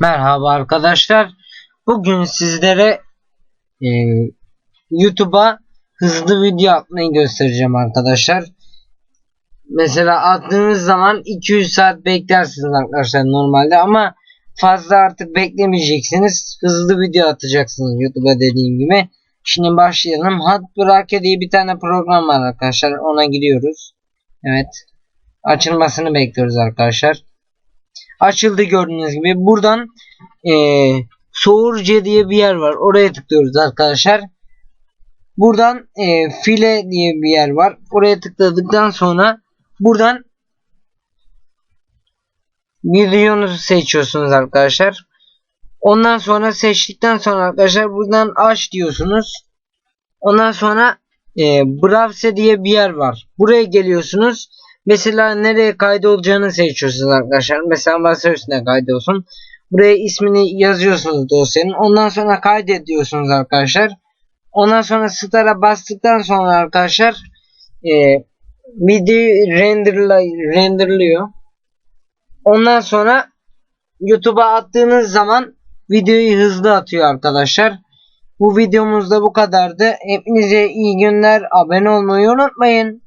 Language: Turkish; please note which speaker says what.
Speaker 1: Merhaba arkadaşlar. Bugün sizlere e, YouTube'a hızlı video atmayı göstereceğim arkadaşlar. Mesela attığınız zaman 200 saat beklersiniz arkadaşlar normalde ama fazla artık beklemeyeceksiniz. Hızlı video atacaksınız YouTube'a dediğim gibi. Şimdi başlayalım. Hotbrake diye bir tane program var arkadaşlar. Ona giriyoruz. Evet. Açılmasını bekliyoruz arkadaşlar açıldı gördüğünüz gibi. Buradan e, Soğurce diye bir yer var. Oraya tıklıyoruz arkadaşlar. Buradan e, file diye bir yer var. Oraya tıkladıktan sonra buradan videonuzu seçiyorsunuz arkadaşlar. Ondan sonra seçtikten sonra arkadaşlar buradan aç diyorsunuz. Ondan sonra e, browse diye bir yer var. Buraya geliyorsunuz. Mesela nereye kaydolacağını seçiyorsunuz arkadaşlar. Mesela masa üstüne kaydolsun. Buraya ismini yazıyorsunuz dosyanın. Ondan sonra kaydediyorsunuz arkadaşlar. Ondan sonra star'a bastıktan sonra arkadaşlar e, video renderla, renderlıyor. Ondan sonra YouTube'a attığınız zaman videoyu hızlı atıyor arkadaşlar. Bu videomuz da bu kadardı. Hepinize iyi günler. Abone olmayı unutmayın.